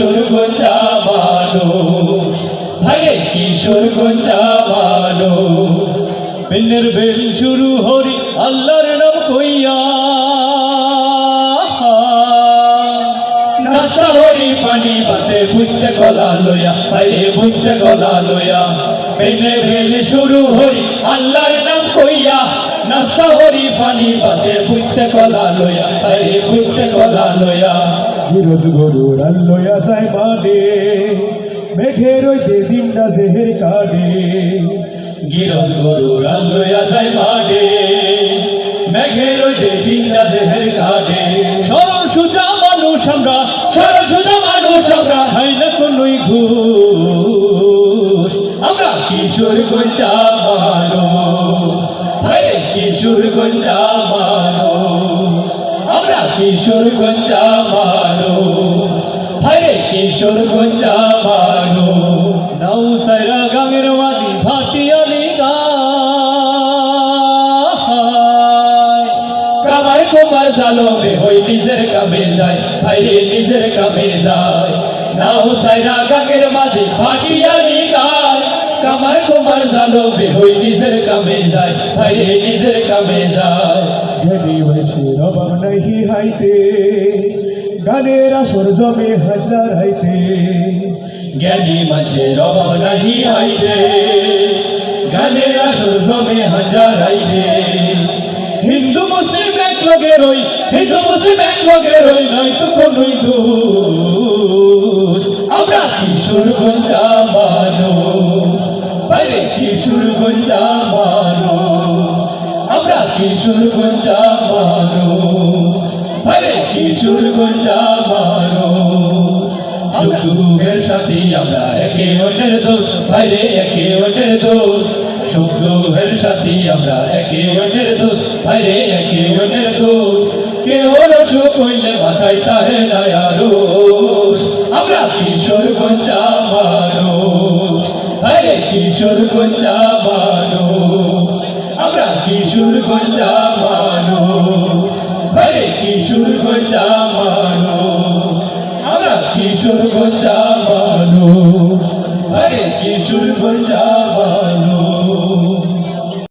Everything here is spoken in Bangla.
কিশোরগঞ্জা মানুষ ভাইরে কিশোরগঞ্জা মানুষ পেনের বেল শুরু হরি, আল্লাহর নাম কইয়া। নাস্তা হরি পানি পাতে, বুঝতে গলা লইয়া। ভাইরে বুঝতে গলা লইয়া। পেনে বেল শুরু হরি, আল্লাহর নাম কইয়া। নাস্তা হরি পানি পাতে, বুঝতে গলা লইয়া। ভাইরে বুঝতে গলা লইয়া। বিরোধ গরুর আল্লয়া যায় মানে মেঘের ওই যে দিনটা দেহের কানে গিরজ গরুর আল্লয়া যায় মাঠে মেঘের ওই যে দিনটা দেহের কাটে সরল সুজা মানুষ আমরা সরল সুজা মানুষ আমরা, হাই না কোনই ঘুষ। আমরা কিশোর গঞ্জা মানো কিশোর গঞ্জা মানো আমরা কিশোর গঞ্জা মানো কুমার জালমে হই নিজের কামে যায় ভাইরে নিজের কামে যায় নাও সাইরা গাঙের মাঝি ভাটিয়ালি গায় কামার কুমার জালমে হই নিজের কামে যায় ভাইরে নিজের কামে যায় জ্ঞানী হয়েছে অভাব নাহি হাইতে গানের আসর জমে হাজার হাইতে। জ্ঞানী মাঝের অভাব নাহি হাইরে গানের আসর জমে হাজার হিন্দু লগে রই মুসলিম এক লগে রই নয় তো কোনই দোষ। আমরা কিশোর আমরা একে অন্যের দোষ, বাইরে একে অন্যের দোষ। সুখের সাথে, আমরা একে অন্যের দোষ। বাইরে একে অন্যের দোষ। কেউ সুখ হইলে মাথায় তাহে নয়া আমরা কিশোর গঞ্জা মানুষ। আরে কিশোর গঞ্জা মানুষ। আমরা কিশোর গঞ্জা মানুষ। আরে কিশোর গঞ্জা মানুষ। আমরা কিশোর গঞ্জা